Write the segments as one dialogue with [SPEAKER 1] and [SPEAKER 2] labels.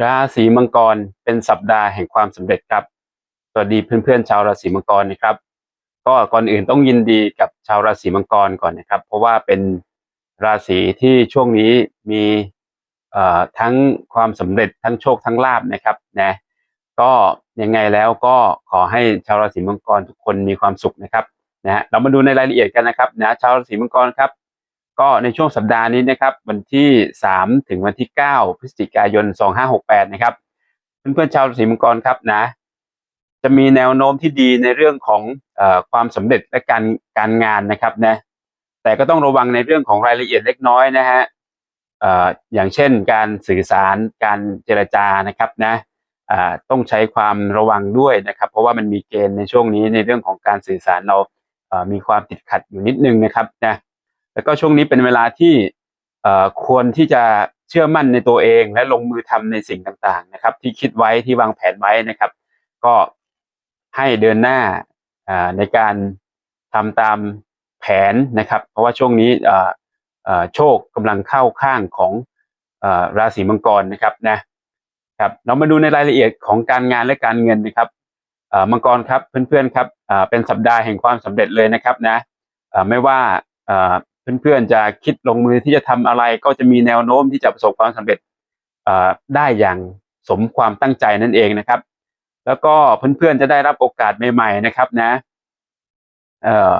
[SPEAKER 1] ราศีมังกรเป็นสัปดาห์แห่งความสำเร็จครับ สวัสดีเพื่อนๆ ชาวราศีมังกรนะครับ ก็ก่อนอื่นต้องยินดีกับชาวราศีมังกรก่อนนะครับ เพราะว่าเป็นราศีที่ช่วงนี้มีทั้งความสำเร็จทั้งโชคทั้งลาบนะครับนะก็ยังไงแล้วก็ขอให้ชาวราศีมังกรทุกคนมีความสุขนะครับนะฮะเรามาดูในรายละเอียดกันนะครับนะชาวราศีมังกรครับ ก็ในช่วงสัปดาห์นี้นะครับวันที่ 3 ถึงวันที่ 9 พฤศจิกายน 2568 นะครับ เพื่อนๆชาวราศีมังกรครับนะ จะมีแนวโน้มที่ดีในเรื่องของอความสำเร็จและการการงานนะครับนะแต่ก็ต้องระวังในเรื่องของรายละเอียดเล็กน้อยนะฮะอย่างเช่นการสื่อสารการเจรจานะครับนะต้องใช้ความระวังด้วยนะครับ เพราะว่ามันมีเกณฑ์ในช่วงนี้ในเรื่องของการสื่อสารเรามีความติดขัดอยู่นิดนึงนะครับนะ แล้วก็ช่วงนี้เป็นเวลาที่ควรที่จะเชื่อมั่นในตัวเองและลงมือทำในสิ่งต่างๆ นะครับ ที่คิดไว้ที่วางแผนไว้นะครับ ก็ให้เดินหน้าในการทำตามแผนนะครับ เพราะว่าช่วงนี้โชคกำลังเข้าข้างของอราศีมังกรนะครับนะครับเรามาดูในรายละเอียดของการงานและการเงินนะครับมังกรครับเพื่อนๆครับเป็นสัปดาห์แห่งความสำเร็จเลยนะครับนะไม่ว่า เพื่อนๆจะคิดลงมือที่จะทำอะไรก็จะมีแนวโน้มที่จะประสบความสำเร็จได้อย่างสมความตั้งใจนั่นเองนะครับ แล้วก็เพื่อนๆจะได้รับโอกาสใหม่ ๆ นะครับนะเอ่อ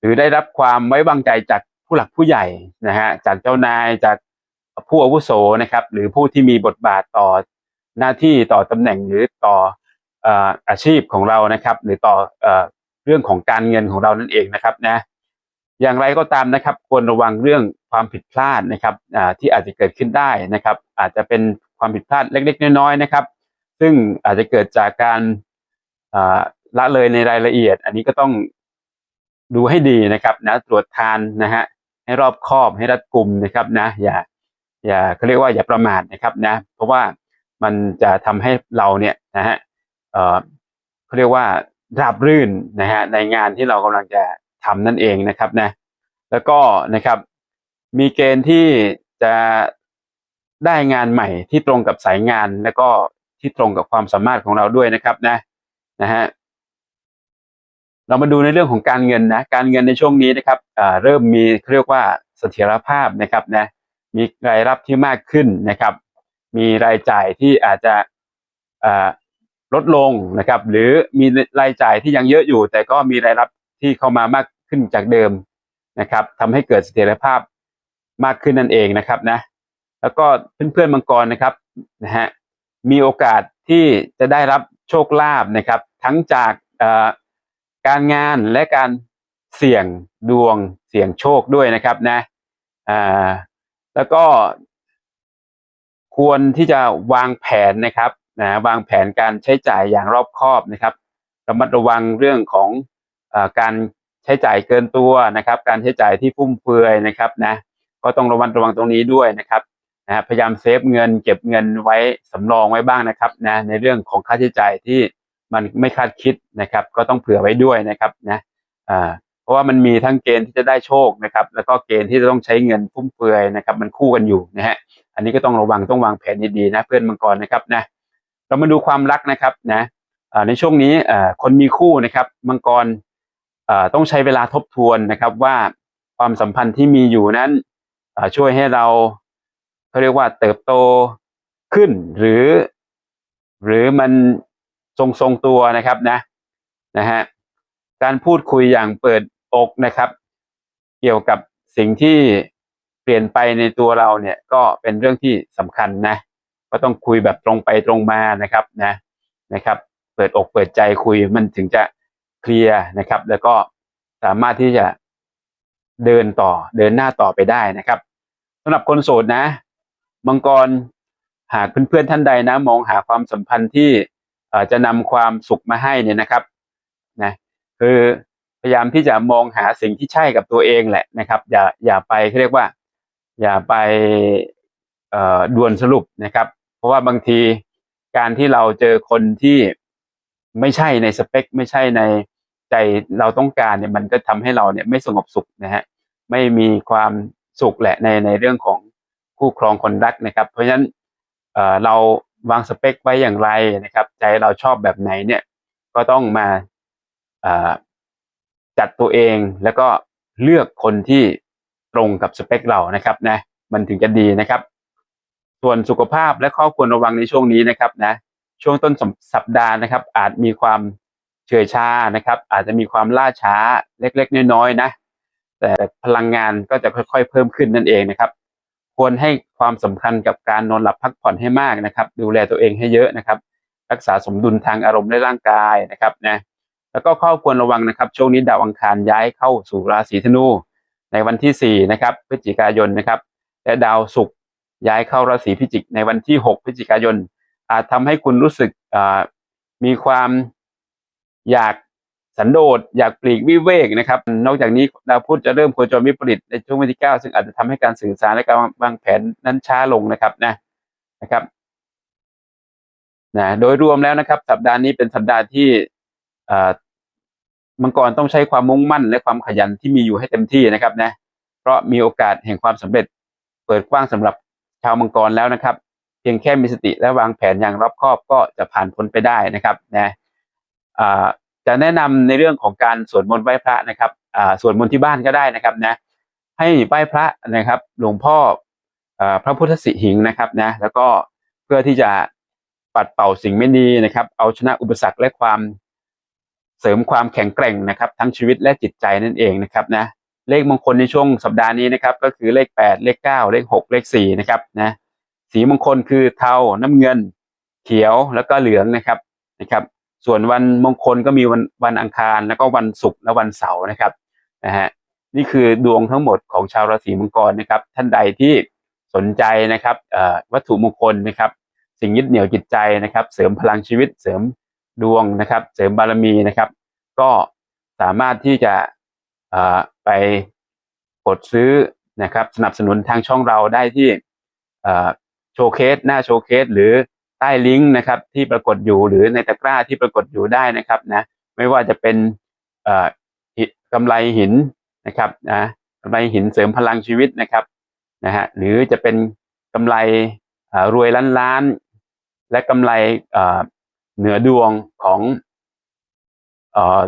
[SPEAKER 1] หรือได้รับความไว้วางใจจากผู้หลักผู้ใหญ่นะฮะจากเจ้านายจากผู้อาวุโสนะครับ หรือผู้ที่มีบทบาทต่อหน้าที่ต่อตำแหน่งหรือต่ออาชีพของเรานะครับ หรือต่อเรื่องของการเงินของเรานั่นเองนะครับนะ อย่างไรก็ตามนะครับ ควรระวังเรื่องความผิดพลาดนะครับที่อาจจะเกิดขึ้นได้นะครับ อาจจะเป็นความผิดพลาดเล็ก ๆ น้อยๆนะครับ ซึ่งอาจจะเกิดจากการละเลยในรายละเอียด อันนี้ก็ต้องดูให้ดีนะครับนะตรวจทานนะฮะให้รอบคอบให้รัดกุมนะครับนะอย่าอย่าเขาเรียกว่าอย่าประมาทนะครับนะเพราะว่ามันจะทำให้เราเนี่ยนะฮะเขาเรียกว่าราบรื่นนะฮะในงานที่เรากำลังจะ ทำนั่นเองนะครับนะแล้วก็นะครับมีเกณฑ์ที่จะได้งานใหม่ที่ตรงกับสายงาน แล้วก็ที่ตรงกับความสามารถของเราด้วยนะครับนะนะฮะเรามาดูในเรื่องของการเงินนะการเงินในช่วงนี้นะครับอ่าเริ่มมีเรียกว่าเสถียรภาพนะครับนะมีรายรับที่มากขึ้นนะครับ มีรายจ่ายที่อาจจะอ่าลดลงนะครับ หรือมีรายจ่ายที่ยังเยอะอยู่ แต่ก็มีรายรับที่เข้ามามาก ขึ้นจากเดิมนะครับทำให้เกิดเสถียรภาพมากขึ้นนั่นเองนะครับนะแล้วก็เพื่อนๆมังกรนะครับนะฮะมีโอกาสที่จะได้รับโชคลาภนะครับ ทั้งจากอ่อการงานและการเสี่ยงดวงเสี่ยงโชคด้วยนะครับนะอ่าแล้วก็ควรที่จะวางแผนนะครับนะวางแผนการใช้จ่ายอย่างรอบคอบนะครับระมัดระวังเรื่องของอการ ใช้จ่ายเกินตัวนะครับ การใช้จ่ายที่ฟุ่มเฟือยนะครับนะก็ต้องระมัดระวังตรงนี้ด้วยนะครับนะพยายามเซฟเงิน เก็บเงินไว้สำรองไว้บ้างนะครับนะในเรื่องของค่าใช้จ่ายที่มันไม่คาดคิดนะครับ ก็ต้องเผื่อไว้ด้วยนะครับนะอ่าเพราะว่ามันมีทั้งเกณฑ์ที่จะได้โชคนะครับ แล้วก็เกณฑ์ที่จะต้องใช้เงินฟุ่มเฟือยนะครับ มันคู่กันอยู่นะฮะอันนี้ก็ต้องระวังต้องวางแผนดีๆนะเพื่อนมังกรนะครับนะเรามาดูความรักนะครับนะในช่วงนี้คนมีคู่นะครับมังกร ต้องใช้เวลาทบทวนนะครับว่าความสัมพันธ์ที่มีอยู่นั้นช่วยให้เราเขาเรียกว่าเติบโตขึ้นหรือ หรือมันทรงทรงตัวนะครับนะนะฮะการพูดคุยอย่างเปิดอกนะครับ เกี่ยวกับสิ่งที่เปลี่ยนไปในตัวเราเนี่ยก็เป็นเรื่องที่สำคัญนะก็ต้องคุยแบบตรงไปตรงมานะครับนะนะครับ เปิดอกเปิดใจคุยมันถึงจะ เคลียร์นะครับ แล้วก็สามารถที่จะเดินต่อเดินหน้าต่อไปได้นะครับสำหรับคนโสดนะ มังกรหากเพื่อนๆท่านใดนะ มองหาความสัมพันธ์ที่จะนำความสุขมาให้เนี่ยนะครับนะคือพยายามที่จะมองหาสิ่งที่ใช่กับตัวเองแหละนะครับ อย่าอย่าไปเขาเรียกว่า อย่าไปด่วนสรุปนะครับ เพราะว่าบางทีการที่เราเจอคนที่ไม่ใช่ในสเปค ไม่ใช่ใน ใจเราต้องการเนี่ยมันก็ทำให้เราเนี่ยไม่สงบสุขนะฮะไม่มีความสุขแหละในในเรื่องของคู่ครองคนรักนะครับ เพราะฉะนั้นเอ่อเราวางสเปคไว้อย่างไรนะครับ ใจเราชอบแบบไหนเนี่ยก็ต้องมาอ่าจัดตัวเองแล้วก็เลือกคนที่ตรงกับสเปคเรานะครับนะมันถึงจะดีนะครับ ส่วนสุขภาพและข้อควรระวังในช่วงนี้นะครับนะช่วงต้นสัปดาห์นะครับ อาจมีความ เฉื่อยชานะครับ อาจจะมีความล่าช้าเล็กๆ น้อยๆนะ แต่พลังงานก็จะค่อยๆ เพิ่มขึ้นนั่นเองนะครับ ควรให้ความสำคัญกับการนอนหลับพักผ่อนให้มากนะครับ ดูแลตัวเองให้เยอะนะครับ รักษาสมดุลทางอารมณ์และร่างกายนะครับนะแล้วก็ข้อควรระวังนะครับ ช่วงนี้ดาวอังคารย้ายเข้าสู่ราศีธนู ในวันที่4นะครับพฤศจิกายนนะครับ และดาวศุกร์ย้ายเข้าราศีพิจิกในวันที่ 6 พฤศจิกายน อาจทำให้คุณรู้สึกมีความ อยากสันโดษอยากปลีกวิเวกนะครับ นอกจากนี้ดาวพุธจะเริ่มโคจรวิปริตในช่วงวันที่ 9 ซึ่งอาจจะทำให้การสื่อสารและการวางแผนนั้นช้าลงนะครับนะนะครับนะโดยรวมแล้วนะครับ สัปดาห์นี้เป็นสัปดาห์ที่มังกรต้องใช้ความมุ่งมั่น และความขยันที่มีอยู่ให้เต็มที่นะครับนะเพราะมีโอกาสแห่งความสำเร็จ เปิดกว้างสำหรับชาวมังกรแล้วนะครับ เพียงแค่มีสติและวางแผนอย่างรอบคอบก็จะผ่านพ้นไปได้นะครับนะ จะแนะนำในเรื่องของการสวดมนต์ไหว้พระนะครับสวดมนต์ที่บ้านก็ได้นะครับนะให้ไหว้พระนะครับหลวงพ่อพระพุทธสิหิงนะครับนะแล้วก็เพื่อที่จะปัดเป่าสิ่งไม่ดีนะครับ เอาชนะอุปสรรคและความเสริมความแข็งแกร่งนะครับ ทั้งชีวิตและจิตใจนั่นเองนะครับนะเลขมงคลในช่วงสัปดาห์นี้นะครับ ก็คือเลขแปดเลขเก้าเลขหกเลขสี่นะครับนะสีมงคลคือเทาน้ำเงิน เขียวแล้วก็เหลืองนะครับนะครับ ส่วนวันมงคลก็มีวันวันอังคารแล้วก็วันศุกร์และวันเสาร์นะครับนะฮะนี่คือดวงทั้งหมดของชาวราศีมังกรนะครับ ท่านใดที่สนใจนะครับวัตถุมงคลนะครับ สิ่งยึดเหนี่ยวจิตใจนะครับ เสริมพลังชีวิตเสริมดวงนะครับ เสริมบารมีนะครับ ก็สามารถที่จะไปกดซื้อนะครับ สนับสนุนทางช่องเราได้ที่โชว์เคสหน้าโชว์เคสหรือ ใต้ลิงก์นะครับที่ปรากฏอยู่หรือในตะกร้าที่ปรากฏอยู่ได้นะครับนะไม่ว่าจะเป็นกำไรหินนะครับนะกำไรหินเสริมพลังชีวิตนะครับนะฮะหรือจะเป็นกำไรรวยล้านล้าน และกำไรเหนือดวงของ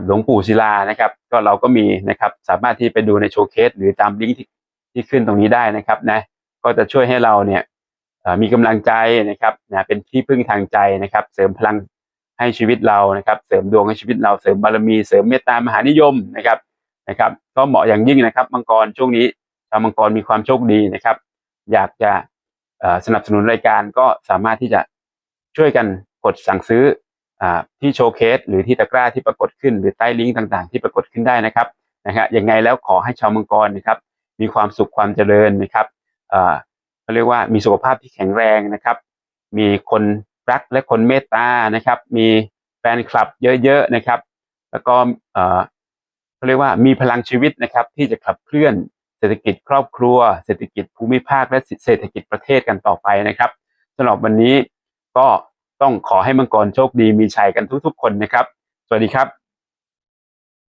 [SPEAKER 1] หลวงปู่ศิลานะครับ ก็เราก็มีนะครับสามารถที่ไปดูในโชว์เคสหรือตามลิงก์ที่ที่ขึ้นตรงนี้ได้นะครับนะก็จะช่วยให้เราเนี่ย มีกำลังใจนะครับนะเป็นที่พึ่งทางใจนะครับ เสริมพลังให้ชีวิตเรานะครับ เสริมดวงให้ชีวิตเราเสริมบารมีเสริมเมตตามหานิยมนะครับนะครับ ก็เหมาะอย่างยิ่งนะครับมังกรช่วงนี้ชาวมังกรมีความโชคดีนะครับ อยากจะสนับสนุนรายการก็สามารถที่จะช่วยกันกดสั่งซื้อที่โชว์เคสหรือที่ตะกร้าที่ปรากฏขึ้น หรือใต้ลิงก์ต่างๆ ที่ปรากฏขึ้นได้นะครับนะฮะยังไงแล้วขอให้ชาวมังกรนะครับ มีความสุขความเจริญนะครับ เขาเรียกว่ามีสุขภาพที่แข็งแรงนะครับ มีคนรักและคนเมตตานะครับ มีแฟนคลับเยอะๆนะครับ แล้วก็เขาเรียกว่ามีพลังชีวิตนะครับ ที่จะขับเคลื่อนเศรษฐกิจครอบครัว เศรษฐกิจภูมิภาคและเศรษฐกิจประเทศกันต่อไปนะครับสำหรับวันนี้ก็ต้องขอให้มังกรโชคดีมีชัยกันทุกๆ คนนะครับ สวัสดีครับ